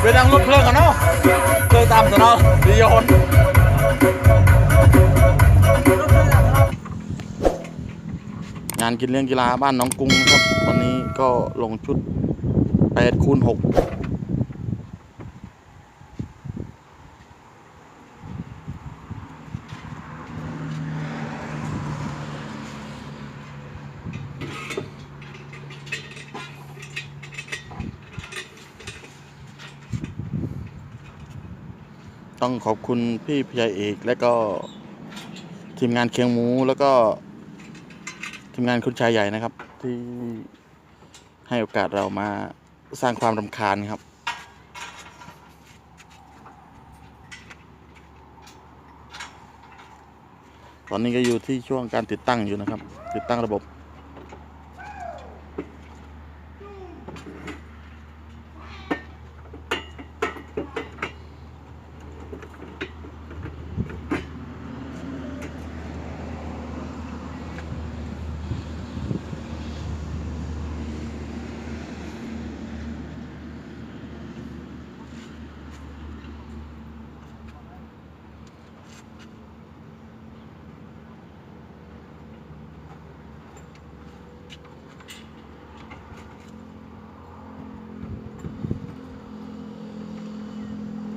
ไปดังรถเพลิงกันเนาะเคยตามสนอดีโยนงานกินเลี้ยงกีฬาบ้านน้องกุ้งครับ วันนี้ก็ลงชุด8คูณ6 ต้องขอบคุณพี่พยาเอกและก็ทีมงานเคียงหมูแล้วก็ทีมงานคุณชายใหญ่นะครับ ที่ให้โอกาสเรามาสร้างความรำคาญครับตอนนี้ก็อยู่ที่ช่วงการติดตั้งอยู่นะครับ ติดตั้งระบบ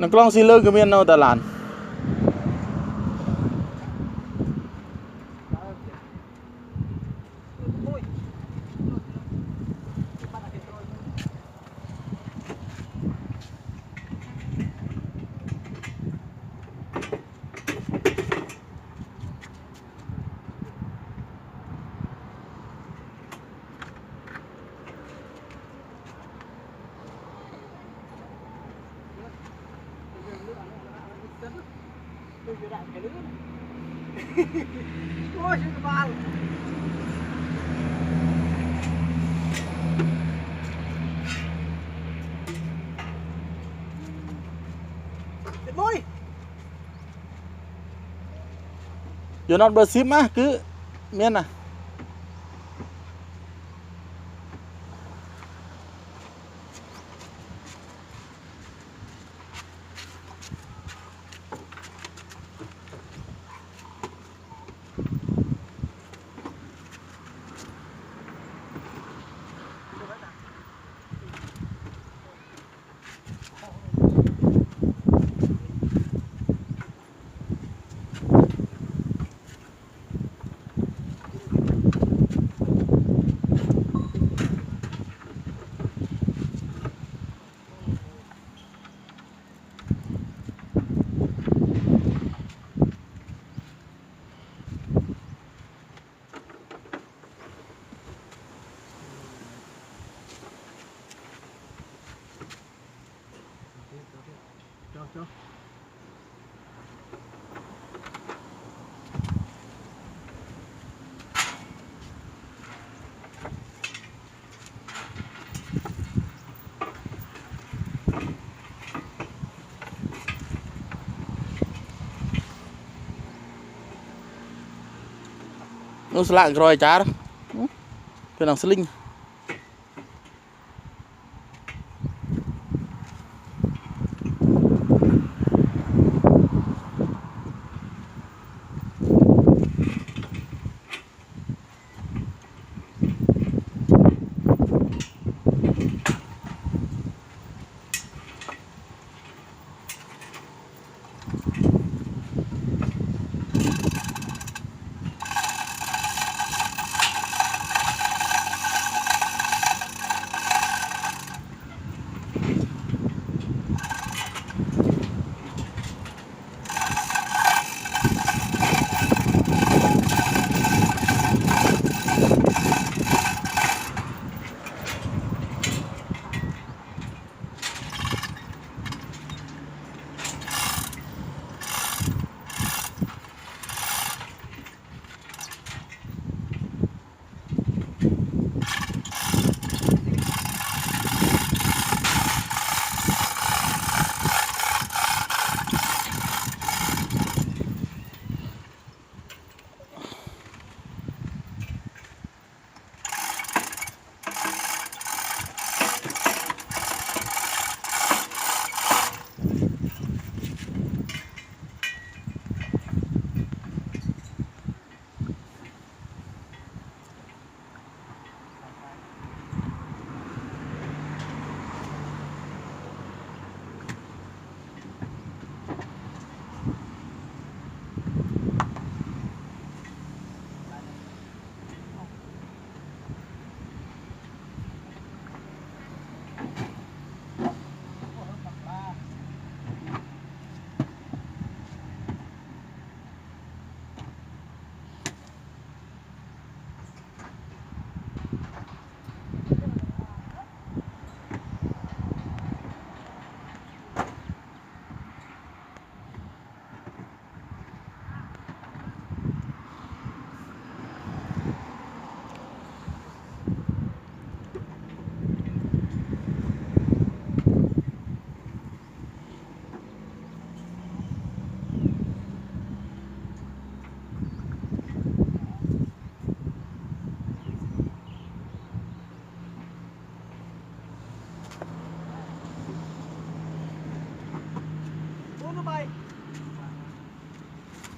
นักล้องซีเลอร์ก็มีอันเอาแต่ลาน อยู่นอตเบอร์ซิปมะคือเมียนน่ะ นู้สละกรอยจ้าเป็นหนั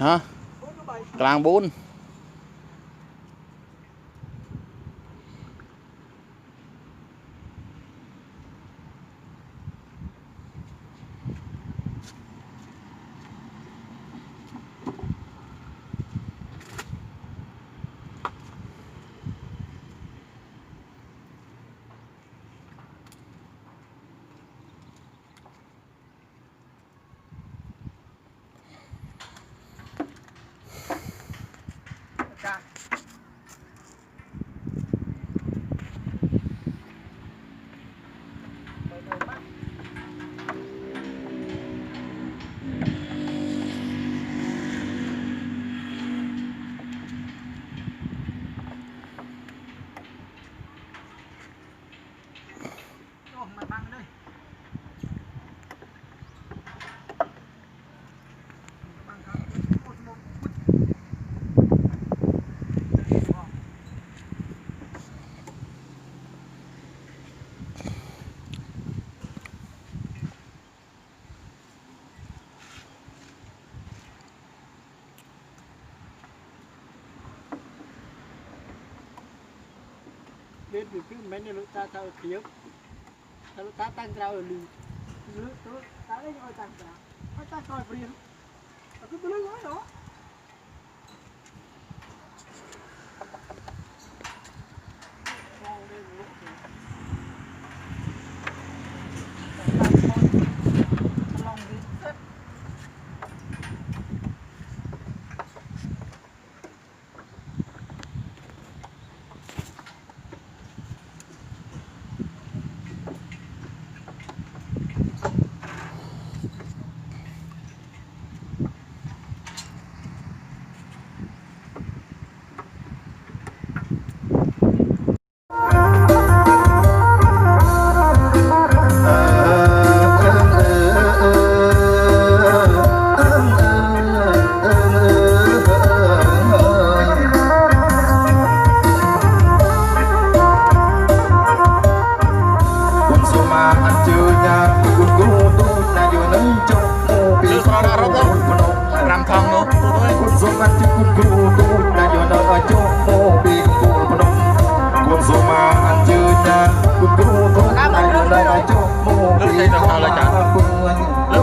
ហ៎កន្លង4 biết được chứ mấy nơi ta thao khiếp ta ta tăng ra ở lì lưỡi ta lấy nhau tăng ra ta coi phim ta cứ bơi nói đó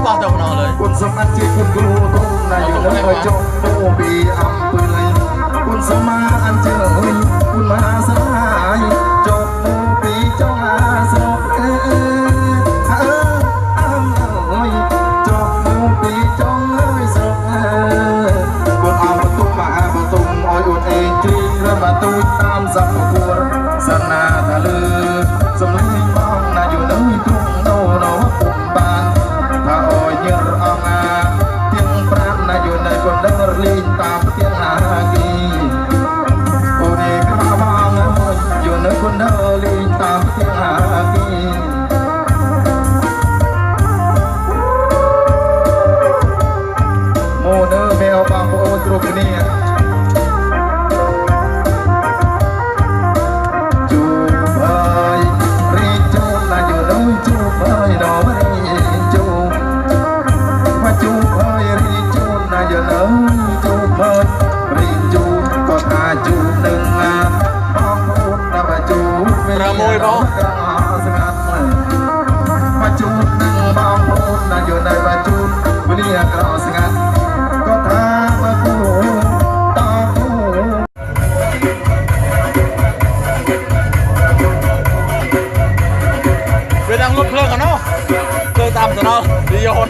បោះទៅម្ដងលើគុណសម្បត្តិជាគុណគ្រូទុំដែលយើងនៅចុងទូពីអំពើគុណសម្មាអញ្ចឹងគុណមហា ไปนั่งรถเครื่องกันเนาะเครื่อตามสนางดีโยน